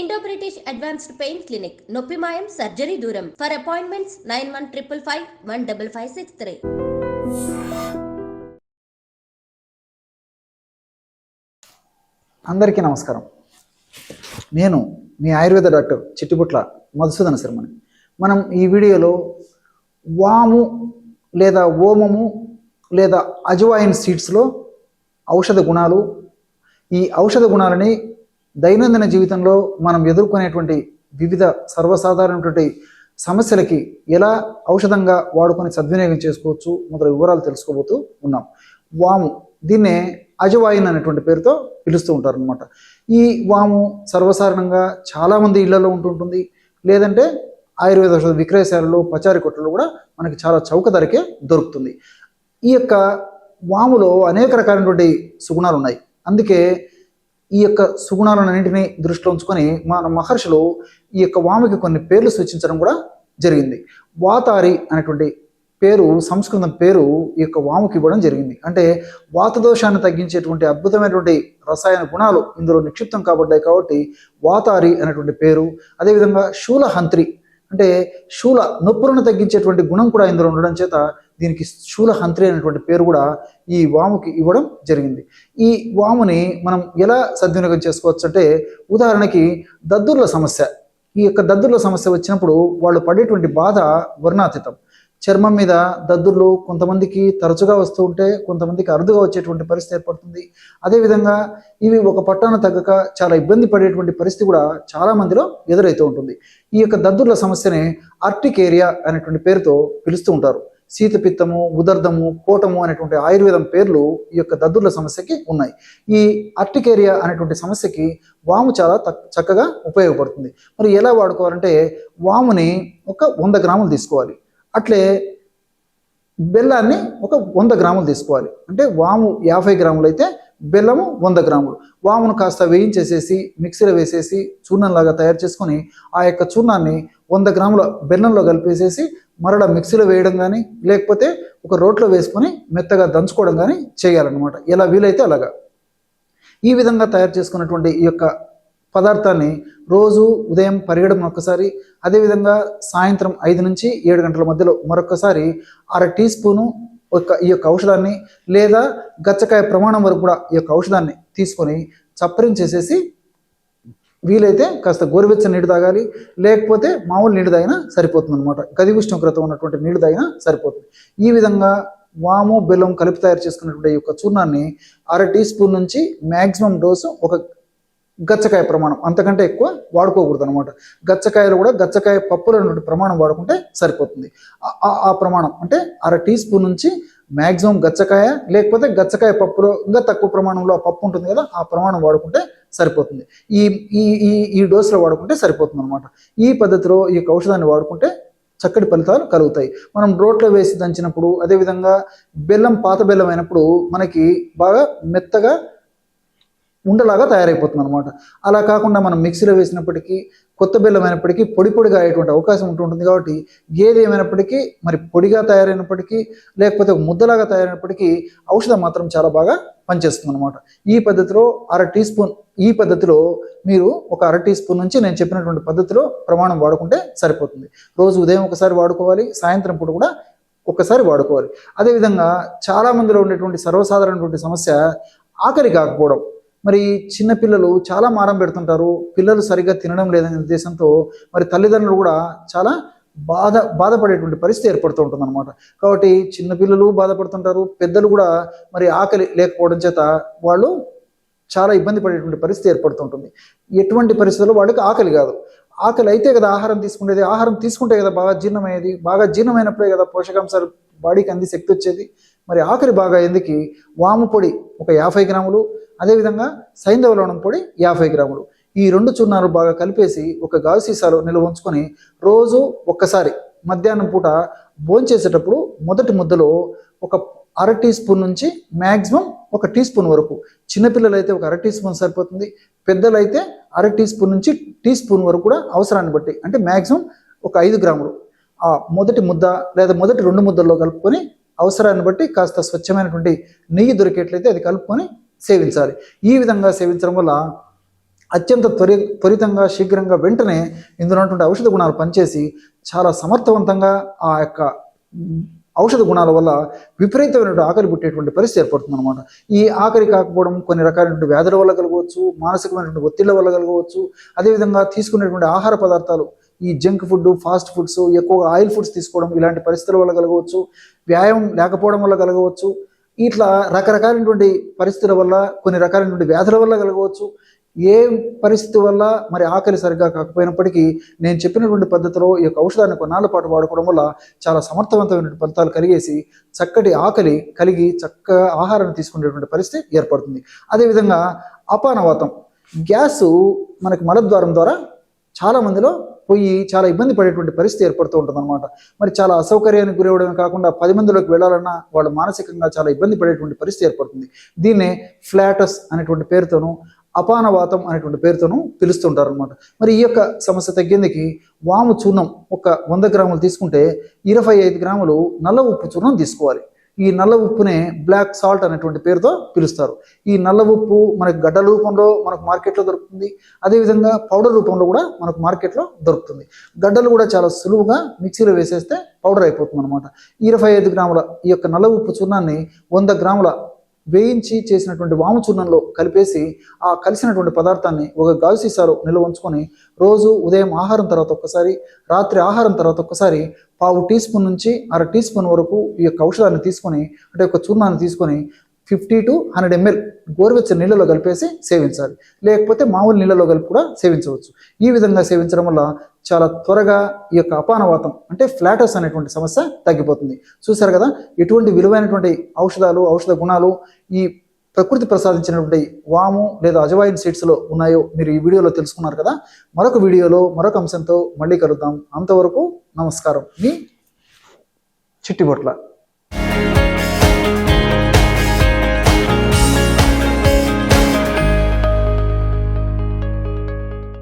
Indo British advanced pain clinic నొప్పి మాయం surgery దూరం for appointments nine one triple five one double five six three అందరికీ నమస్కారం. నేను మీ ఆయుర్వేద డాక్టర్ చిట్టిపుట్ల మధుసూదన శర్మని. మనం ఈ వీడియోలో వాము లేదా ఓమము లేదా అజవాయిన్ సీడ్స్లో ఔషధ గుణాలు ఈ ఔషధ గుణాలని దైనందిన జీవితంలో మనం ఎదుర్కొనేటువంటి వివిధ సర్వసాధారణటువంటి సమస్యలకి ఎలా ఔషధంగా వాడుకొని సద్వినియోగం చేసుకోవచ్చు మొదలగు వివరాలు తెలుసుకోబోతూ ఉన్నాం. వాము దీన్నే అజవాయిన్ అనేటువంటి పేరుతో పిలుస్తూ ఉంటారు అనమాట ఈ వాము సర్వసాధారణంగా చాలామంది ఇళ్ళలో ఉంటుంటుంది. లేదంటే ఆయుర్వేద ఔషధ విక్రయశాలలో పచారి కొట్టలో కూడా మనకి చాలా చౌక ధరకే దొరుకుతుంది. ఈ యొక్క వాములో అనేక రకాలైనటువంటి సుగుణాలు ఉన్నాయి అందుకే ఈ యొక్క సుగుణాలన్నింటినీ దృష్టిలో ఉంచుకొని మన మహర్షులు ఈ యొక్క వాముకి కొన్ని పేర్లు సూచించడం కూడా జరిగింది. వాతారి అనేటువంటి పేరు సంస్కృతం పేరు ఈ యొక్క వాముకి ఇవ్వడం జరిగింది. అంటే వాత దోషాన్ని తగ్గించేటువంటి అద్భుతమైనటువంటి రసాయన గుణాలు ఇందులో నిక్షిప్తం కాబడ్డాయి కాబట్టి వాతారి అనేటువంటి పేరు అదేవిధంగా శూలహంత్రి. అంటే శూల నొప్పులను తగ్గించేటువంటి గుణం కూడా ఇందులో ఉండడం చేత దీనికి శూలహంత్రి అనేటువంటి పేరు కూడా ఈ వాముకి ఇవ్వడం జరిగింది. ఈ వాముని మనం ఎలా సద్వినియోగం చేసుకోవచ్చు అంటే ఉదాహరణకి దద్దుర్ల సమస్య. ఈ యొక్క దద్దుర్ల సమస్య వచ్చినప్పుడు వాళ్ళు పడేటువంటి బాధ వర్ణాతీతం. చర్మం మీద దద్దుర్లు కొంతమందికి తరచుగా వస్తూ ఉంటే కొంతమందికి అరుదుగా వచ్చేటువంటి పరిస్థితి ఏర్పడుతుంది. అదేవిధంగా ఇవి ఒక పట్టాన తగ్గక చాలా ఇబ్బంది పడేటువంటి పరిస్థితి కూడా చాలా మందిలో ఎదురైతూ ఉంటుంది. ఈ యొక్క దద్దుర్ల సమస్యని ఆర్టిక్ ఏరియా అనేటువంటి పేరుతో పిలుస్తూ ఉంటారు. శీతపిత్తము ఉదర్ధము కోటము అనేటువంటి ఆయుర్వేదం పేర్లు ఈ యొక్క దద్దుర్ల సమస్యకి ఉన్నాయి. ఈ అర్టికేరియా అనేటువంటి సమస్యకి వాము చాలా చక్కగా ఉపయోగపడుతుంది. మరి ఎలా వాడుకోవాలంటే వాముని ఒక వంద గ్రాములు తీసుకోవాలి. అట్లే బెల్లాన్ని ఒక వంద గ్రాములు తీసుకోవాలి. అంటే వాము యాభై గ్రాములు అయితే బెల్లము వంద గ్రాములు. వామును కాస్త వేయించేసేసి మిక్సీలో వేసేసి చూర్ణంలాగా తయారు చేసుకొని ఆ యొక్క చూర్ణాన్ని వంద గ్రాముల బెల్లంలో కలిపేసేసి మరల మిక్సీలో వేయడం కానీ లేకపోతే ఒక రోట్లో వేసుకొని మెత్తగా దంచుకోవడం కానీ చేయాలన్నమాట. ఎలా వీలైతే అలాగా. ఈ విధంగా తయారు చేసుకున్నటువంటి ఈ యొక్క పదార్థాన్ని రోజు ఉదయం పరిగడం ఒక్కసారి అదేవిధంగా సాయంత్రం ఐదు నుంచి ఏడు గంటల మధ్యలో మరొకసారి అర టీ స్పూను ఈ యొక్క ఔషధాన్ని లేదా గచ్చకాయ ప్రమాణం వరకు కూడా ఈ యొక్క ఔషధాన్ని తీసుకొని చప్పరించేసేసి వీలైతే కాస్త గోరువెచ్చని నీళ్ళు తాగాలి. లేకపోతే మామూలు నీళ్ళు తాగినా సరిపోతుంది అనమాట గది ఉష్ణోగ్రత ఉన్నటువంటి నీళ్ళు తాగినా సరిపోతుంది. ఈ విధంగా వాము బెల్లం కలిపి తయారు చేసుకున్నటువంటి ఈ యొక్క చూర్ణాన్ని అర టీ స్పూన్ నుంచి మ్యాక్సిమం డోసు ఒక గచ్చకాయ ప్రమాణం అంతకంటే ఎక్కువ వాడుకోకూడదు అనమాట గచ్చకాయలు కూడా గచ్చకాయ పప్పులు అన్నటువంటి ప్రమాణం వాడుకుంటే సరిపోతుంది. ఆ- ప్రమాణం అంటే అర టీ స్పూన్ నుంచి మ్యాక్సిమం గచ్చకాయ లేకపోతే గచ్చకాయ పప్పులో ఇంకా తక్కువ ప్రమాణంలో ఆ పప్పు ఉంటుంది కదా ఆ ప్రమాణం వాడుకుంటే సరిపోతుంది. ఈ ఈ ఈ ఈ డోసులో వాడుకుంటే సరిపోతుంది అనమాట ఈ పద్ధతిలో ఈ యొక్క ఔషధాన్ని వాడుకుంటే చక్కటి ఫలితాలు కలుగుతాయి. మనం రోట్లో వేసి దంచినప్పుడు అదేవిధంగా బెల్లం పాత బెల్లం అయినప్పుడు మనకి బాగా మెత్తగా ఉండలాగా తయారైపోతుంది అనమాట అలా కాకుండా మనం మిక్సీలో వేసినప్పటికీ కొత్త బెల్లం అయినప్పటికీ పొడి పొడిగా అయ్యేటువంటి అవకాశం ఉంటుంటుంది కాబట్టి ఏది ఏమైనప్పటికీ మరి పొడిగా తయారైనప్పటికీ లేకపోతే ముద్దలాగా తయారైనప్పటికీ ఔషధం మాత్రం చాలా బాగా పనిచేస్తుంది అనమాట ఈ పద్ధతిలో అర టీ స్పూన్ ఈ పద్ధతిలో మీరు ఒక అర టీ స్పూన్ నుంచి నేను చెప్పినటువంటి పద్ధతిలో ప్రమాణం వాడుకుంటే సరిపోతుంది. రోజు ఉదయం ఒకసారి వాడుకోవాలి సాయంత్రం పూట కూడా ఒక్కసారి వాడుకోవాలి. అదేవిధంగా చాలా మందిలో ఉండేటువంటి సర్వసాధారణటువంటి సమస్య ఆఖరి కాకపోవడం. మరి చిన్న పిల్లలు చాలా మారం పెడుతుంటారు. పిల్లలు సరిగ్గా తినడం లేదనే ఉద్దేశంతో మరి తల్లిదండ్రులు కూడా చాలా బాధ బాధపడేటువంటి పరిస్థితి ఏర్పడుతూ ఉంటుంది అనమాట కాబట్టి చిన్నపిల్లలు బాధపడుతుంటారు. పెద్దలు కూడా మరి ఆకలి లేకపోవడం చేత వాళ్ళు చాలా ఇబ్బంది పడేటువంటి పరిస్థితి ఏర్పడుతుంటుంది ఎటువంటి పరిస్థితుల్లో వాళ్ళకి ఆకలి కాదు. ఆకలి అయితే కదా ఆహారం తీసుకునేది ఆహారం తీసుకుంటే కదా బాగా జీర్ణమయ్యేది. బాగా జీర్ణమైనప్పుడే కదా పోషకాంశాలు బాడీకి అంది శక్తి వచ్చేది. మరి ఆకలి బాగా ఎందుకు వాము పొడి ఒక యాభై గ్రాములు అదేవిధంగా సైంధవ లవణం పొడి యాభై గ్రాములు. ఈ రెండు చూర్ణాలు బాగా కలిపేసి ఒక గాజు సీసాలో నిల్వ ఉంచుకొని రోజు ఒక్కసారి మధ్యాహ్నం పూట భోంచేసేటప్పుడు మొదటి ముద్దలో ఒక అర టీ స్పూన్ నుంచి మ్యాక్సిమం ఒక టీ స్పూన్ వరకు. చిన్నపిల్లలైతే ఒక అర టీ స్పూన్ సరిపోతుంది. పెద్దలు అయితే అర టీ స్పూన్ నుంచి టీ స్పూన్ వరకు కూడా అవసరాన్ని బట్టి అంటే మ్యాక్సిమం ఒక ఐదు గ్రాములు. ఆ మొదటి ముద్ద లేదా మొదటి రెండు ముద్దల్లో కలుపుకొని అవసరాన్ని బట్టి కాస్త స్వచ్ఛమైనటువంటి నెయ్యి దొరికేట్లయితే అది కలుపుకొని సేవించాలి. ఈ విధంగా సేవించడం వల్ల అత్యంత త్వరి త్వరితంగా శీఘ్రంగా వెంటనే ఇందులో ఉన్నటువంటి ఔషధ గుణాలు పనిచేసి చాలా సమర్థవంతంగా ఆ యొక్క ఔషధ గుణాల వల్ల విపరీతమైనటువంటి ఆకలి పుట్టేటువంటి పరిస్థితి ఏర్పడుతుంది అనమాట ఈ ఆకలి కాకపోవడం కొన్ని రకాలైనటువంటి వ్యాధుల వల్ల కలగవచ్చు మానసికమైనటువంటి ఒత్తిళ్ళ వల్ల కలగవచ్చు అదేవిధంగా తీసుకునేటువంటి ఆహార పదార్థాలు ఈ జంక్ ఫుడ్ ఫాస్ట్ ఫుడ్స్ ఎక్కువగా ఆయిల్ ఫుడ్స్ తీసుకోవడం ఇలాంటి పరిస్థితుల వల్ల కలగవచ్చు వ్యాయామం లేకపోవడం వల్ల కలగవచ్చు ఇట్లా రకరకాలైనటువంటి పరిస్థితుల వల్ల కొన్ని రకాలైనటువంటి వ్యాధుల వల్ల కలగవచ్చు. ఏ పరిస్థితి వల్ల? మరి ఆకలి సరిగ్గా కాకపోయినప్పటికీ నేను చెప్పినటువంటి పద్ధతిలో ఈ యొక్క ఔషధాన్ని కొన్నాళ్ళ పాటు వాడుకోవడం వల్ల చాలా సమర్థవంతమైనటువంటి ఫలితాలు కలిగేసి చక్కటి ఆకలి కలిగి చక్కగా ఆహారాన్ని తీసుకునేటువంటి పరిస్థితి ఏర్పడుతుంది. అదేవిధంగా అపానవాతం. గ్యాస్ మనకి మలద్వారం ద్వారా చాలా మందిలో పోయి చాలా ఇబ్బంది పడేటువంటి పరిస్థితి ఏర్పడుతూ ఉంటుంది అనమాట మరి చాలా అసౌకర్యానికి గురవడమే కాకుండా పది మందిలోకి వెళ్ళాలన్నా వాళ్ళు మానసికంగా చాలా ఇబ్బంది పడేటువంటి పరిస్థితి ఏర్పడుతుంది. దీన్నే ఫ్లాటస్ అనేటువంటి పేరుతోనూ అపానవాతం అనేటువంటి పేరుతోనూ పిలుస్తుంటారు అనమాట మరి ఈ యొక్క సమస్య తగ్గేందుకు వాము చూర్ణం ఒక వంద గ్రాములు తీసుకుంటే ఇరవై ఐదు గ్రాములు నల్ల ఉప్పు చూర్ణం తీసుకోవాలి. ఈ నల్ల ఉప్పునే బ్లాక్ సాల్ట్ అనేటువంటి పేరుతో పిలుస్తారు. ఈ నల్ల ఉప్పు మనకు గడ్డ రూపంలో మనకు మార్కెట్లో దొరుకుతుంది. అదేవిధంగా పౌడర్ రూపంలో కూడా మనకు మార్కెట్లో దొరుకుతుంది. గడ్డలు కూడా చాలా సులువుగా మిక్సీలో వేసేస్తే పౌడర్ అయిపోతుంది అనమాట ఇరవై ఐదు గ్రాముల ఈ యొక్క నల్ల ఉప్పు చూర్ణాన్ని వంద గ్రాముల వేయించి చేసినటువంటి వాము చూర్ణంలో కలిపేసి ఆ కలిసినటువంటి పదార్థాన్ని ఒక గాజు సీసాలో నిల్వ ఉంచుకొని రోజు ఉదయం ఆహారం తర్వాత ఒక్కసారి రాత్రి ఆహారం తర్వాత ఒక్కసారి పావు టీ స్పూన్ నుంచి అర టీ స్పూన్ వరకు ఈ యొక్క ఔషధాన్ని తీసుకొని అంటే ఒక చూర్ణాన్ని తీసుకొని ఫిఫ్టీ టు హండ్రెడ్ ఎంఎల్ గోరువెచ్చని నీళ్ళలో కలిపేసి సేవించాలి. లేకపోతే మామూలు నీళ్ళలో కలిపి కూడా సేవించవచ్చు. ఈ విధంగా సేవించడం వల్ల చాలా త్వరగా ఈ యొక్క అపానవాతం అంటే ఫ్లాటస్ అనేటువంటి సమస్య తగ్గిపోతుంది. చూశారు కదా ఎటువంటి విలువైనటువంటి ఔషధాలు ఔషధ గుణాలు ఈ ప్రకృతి ప్రసాదించినటువంటి వాము లేదా అజవాయిన్ సీడ్స్లో ఉన్నాయో మీరు ఈ వీడియోలో తెలుసుకున్నారు కదా. మరొక వీడియోలో మరొక అంశంతో మళ్ళీ కలుద్దాం. అంతవరకు నమస్కారం. మీ చిట్టిబొట్ల